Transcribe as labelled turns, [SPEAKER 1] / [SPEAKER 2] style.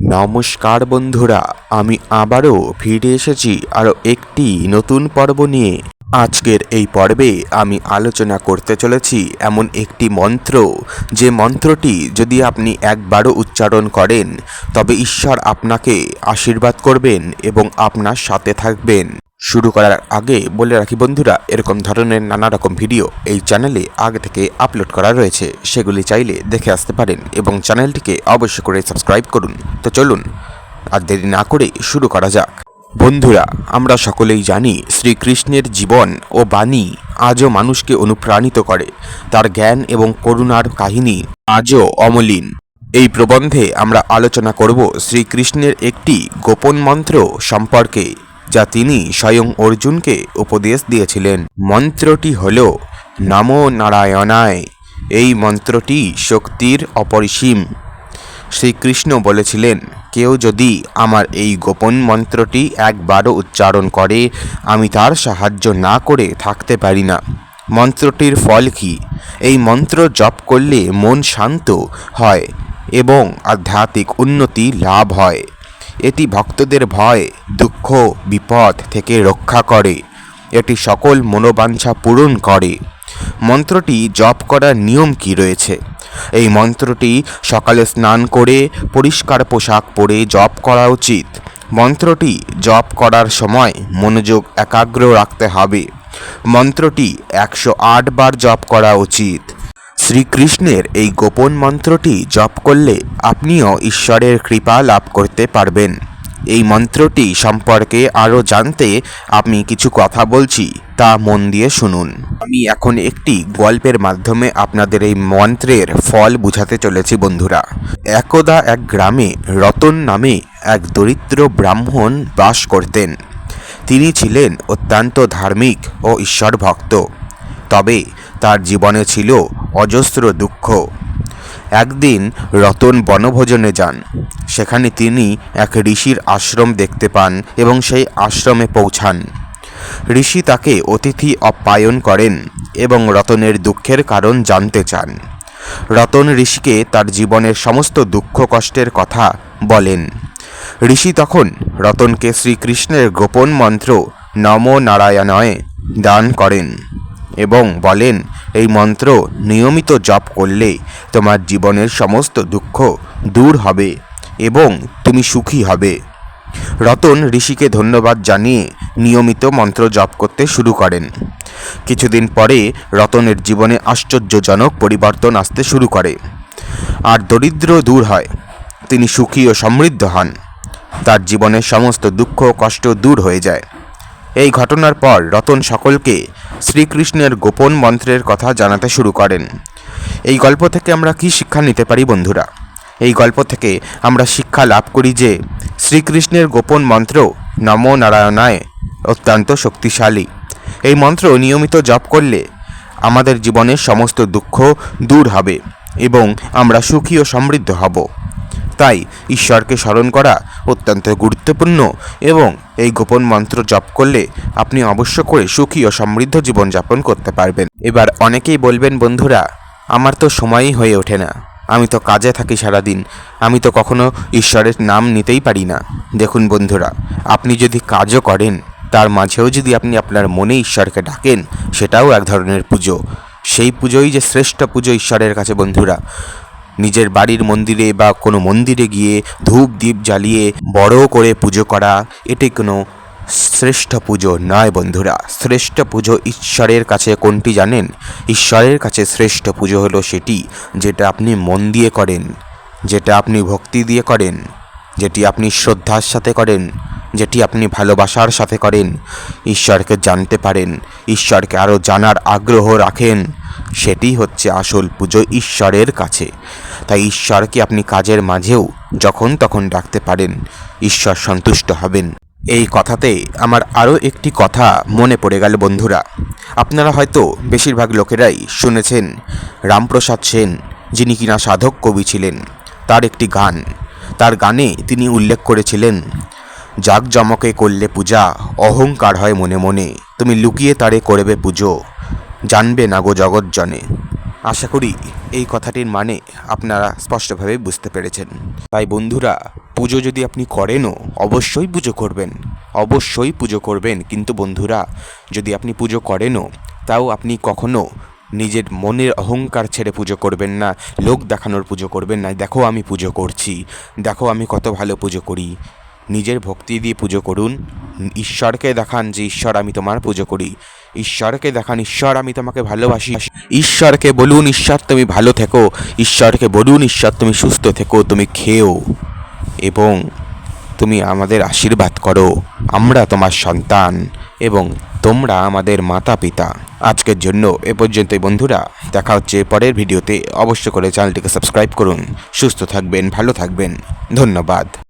[SPEAKER 1] নমস্কার বন্ধুরা, আমি আবারও ফিরে এসেছি আরও একটি নতুন পর্ব নিয়ে। আজকের এই পর্বে আমি আলোচনা করতে চলেছি এমন একটি মন্ত্র। যে মন্ত্রটি যদি আপনি একবারও উচ্চারণ করেন, তবে ঈশ্বর আপনাকে আশীর্বাদ করবেন এবং আপনার সাথে থাকবেন। শুরু করার আগে বলে রাখি বন্ধুরা, এরকম ধরনের নানা রকম ভিডিও এই চ্যানেলে আগে থেকে আপলোড করা রয়েছে। সেগুলি চাইলে দেখে আসতে পারেন এবং চ্যানেলটিকে অবশ্যই করে সাবস্ক্রাইব করুন। তো চলুন, আর দেরি না করে শুরু করা যাক। বন্ধুরা, আমরা সকলেই জানি শ্রীকৃষ্ণের জীবন ও বাণী আজও মানুষকে অনুপ্রাণিত করে। তার জ্ঞান এবং করুণার কাহিনী আজও অমলিন। এই প্রবন্ধে আমরা আলোচনা করব শ্রীকৃষ্ণের একটি গোপন মন্ত্র সম্পর্কে। যা তিনি স্বয়ং অর্জুনকে উপদেশ দিয়েছিলেন। মন্ত্রটি হল, নমো নারায়ণায়। এই মন্ত্রটি শক্তির অপরিসীম। শ্রীকৃষ্ণ বলেছিলেন, কেউ যদি আমার এই গোপন মন্ত্রটি একবারও উচ্চারণ করে, আমি তার সাহায্য না করে থাকতে পারি না। মন্ত্রটির ফল কি? এই মন্ত্র জপ করলে মন শান্ত হয় এবং আধ্যাত্মিক উন্নতি লাভ হয়। এটি ভক্তদের ভয়, দুঃখ, বিপদ থেকে রক্ষা করে। এটি সকল মনোবাঞ্ছা পূরণ করে। মন্ত্রটি জপ করার নিয়ম কি রয়েছে? এই মন্ত্রটি সকালে স্নান করে পরিষ্কার পোশাক পরে জপ করা উচিত। মন্ত্রটি জপ করার সময় মনোযোগ একাগ্র রাখতে হবে। মন্ত্রটি একশো আট বার জপ করা উচিত। শ্রীকৃষ্ণের এই গোপন মন্ত্রটি জপ করলে আপনিও ঈশ্বরের কৃপা লাভ করতে পারবেন। এই মন্ত্রটি সম্পর্কে আরও জানতে আমি কিছু কথা বলছি, তা মন দিয়ে শুনুন। আমি এখন একটি গল্পের মাধ্যমে আপনাদের এই মন্ত্রের ফল বুঝাতে চলেছি, বন্ধুরা। একদা এক গ্রামে রতন নামে এক দরিদ্র ব্রাহ্মণ বাস করতেন। তিনি ছিলেন অত্যন্ত ধার্মিক ও ঈশ্বর ভক্ত তবে তার জীবনে ছিল অজস্র দুঃখ। একদিন রতন বনভোজনে যান। সেখানে তিনি এক ঋষির আশ্রম দেখতে পান এবং সেই আশ্রমে পৌঁছান। ঋষি তাকে অতিথি আপ্যায়ন করেন এবং রতনের দুঃখের কারণ জানতে চান। রতন ঋষিকে তার জীবনের সমস্ত দুঃখ কষ্টের কথা বলেন। ঋষি তখন রতনকে শ্রীকৃষ্ণের গোপন মন্ত্র নম নারায়ণয় দান করেন। এবং বলেন, এই মন্ত্র নিয়মিত জপ করলে তোমার জীবনের সমস্ত দুঃখ দূর হবে এবং তুমি সুখী হবে রতন ঋষিকে ধন্যবাদ জানিয়ে নিয়মিত মন্ত্র জপ করতে শুরু করেন। কিছুদিন পরে রতনের জীবনে আশ্চর্যজনক পরিবর্তন আসতে শুরু করে। আর দরিদ্র দূর হয়, তিনি সুখী ও সমৃদ্ধ হন। তার জীবনের সমস্ত দুঃখ কষ্ট দূর হয়ে যায়। এই ঘটনার পর রতন সকলকে শ্রীকৃষ্ণের গোপন মন্ত্রের কথা জানাতে শুরু করেন। এই গল্প থেকে আমরা কি শিক্ষা নিতে পারি বন্ধুরা? এই গল্প থেকে আমরা শিক্ষা লাভ করি যে শ্রীকৃষ্ণের গোপন মন্ত্র নম নারায়ণায় অত্যন্ত শক্তিশালী। এই মন্ত্র নিয়মিত জপ করলে আমাদের জীবনের সমস্ত দুঃখ দূর হবে এবং আমরা সুখী ও সমৃদ্ধ হব। তাই ঈশ্বরকে স্মরণ করা অত্যন্ত গুরুত্বপূর্ণ এবং এই গোপন মন্ত্র জপ করলে আপনি অবশ্য করে সুখী ও সমৃদ্ধ জীবনযাপন করতে পারবেন। এবার অনেকেই বলবেন, বন্ধুরা, আমার তো সময়ই হয়ে ওঠে না। আমি তো কাজে থাকি সারাদিন। আমি তো কখনো ঈশ্বরের নাম নিতেই পারি না। দেখুন বন্ধুরা, আপনি যদি কাজও করেন, তার মাঝেও যদি আপনি আপনার মনে ঈশ্বরকে ডাকেন, সেটাও এক ধরনের পুজো। সেই পুজোই যে শ্রেষ্ঠ পুজো ঈশ্বরের কাছে বন্ধুরা। নিজের বাড়ির মন্দিরে বা কোনো মন্দিরে গিয়ে ধূপ দ্বীপ জ্বালিয়ে বড় করে পুজো করা, এটি কোনো শ্রেষ্ঠ পুজো নয় বন্ধুরা। শ্রেষ্ঠ পুজো ঈশ্বরের কাছে কোনটি জানেন? ঈশ্বরের কাছে শ্রেষ্ঠ পুজো হলো সেটি যেটা আপনি মন দিয়ে করেন, যেটা আপনি ভক্তি দিয়ে করেন, যেটি আপনি শ্রদ্ধার সাথে করেন যেটি আপনি ভালোবাসার সাথে করেন, ঈশ্বরকে জানতে পারেন, ঈশ্বরকে আরও জানার আগ্রহ রাখেন, সেটি হচ্ছে আসল পুজো ঈশ্বরের কাছে। তাই ঈশ্বরকে আপনি কাজের মাঝেও যখন তখন ডাকতে পারেন, ঈশ্বর সন্তুষ্ট হবেন। এই কথাতে আমার আরও একটি কথা মনে পড়ে গেল বন্ধুরা। আপনারা হয়তো বেশিরভাগ লোকেরাই শুনেছেন, রামপ্রসাদ সেন, যিনি কিনা সাধক কবি ছিলেন, তার একটি গান। তার গানে তিনি উল্লেখ করেছিলেন জাকজমকে করলে পূজা, অহংকার হয় মনে মনে। তুমি লুকিয়ে তারে করবে পুজো। জানবে না গো জগৎজনে আশা করি এই কথাটির মানে আপনারা স্পষ্টভাবে বুঝতে পেরেছেন। তাই বন্ধুরা, পুজো যদি আপনি করেনও, অবশ্যই পুজো করবেন। অবশ্যই পুজো করবেন। কিন্তু বন্ধুরা, যদি আপনি পুজো করেনও, তাও আপনি কখনো নিজের মনের অহংকার ছেড়ে পুজো করবেন না, লোক দেখানোর পুজো করবেন না। দেখো আমি পুজো করছি। দেখো আমি কত ভালো পুজো করি। নিজের ভক্তি দিয়ে পুজো করুন। ঈশ্বরকে দেখান যে, ঈশ্বর, আমি তোমার পুজো করি। ঈশ্বরকে দেখান, ঈশ্বর, আমি তোমাকে ভালোবাসি। ঈশ্বরকে বলুন, ঈশ্বর, তুমি ভালো থেকো। ঈশ্বরকে বলুন, ঈশ্বর, তুমি সুস্থ থেকো, তুমি খেও। এবং তুমি আমাদের আশীর্বাদ করো। আমরা তোমার সন্তান এবং তোমরা আমাদের মাতা পিতা আজকের জন্য এ পর্যন্তই, বন্ধুরা। দেখা হচ্ছে পরের ভিডিওতে। অবশ্য করে চ্যানেলটিকে সাবস্ক্রাইব করুন। সুস্থ থাকবেন, ভালো থাকবেন। ধন্যবাদ।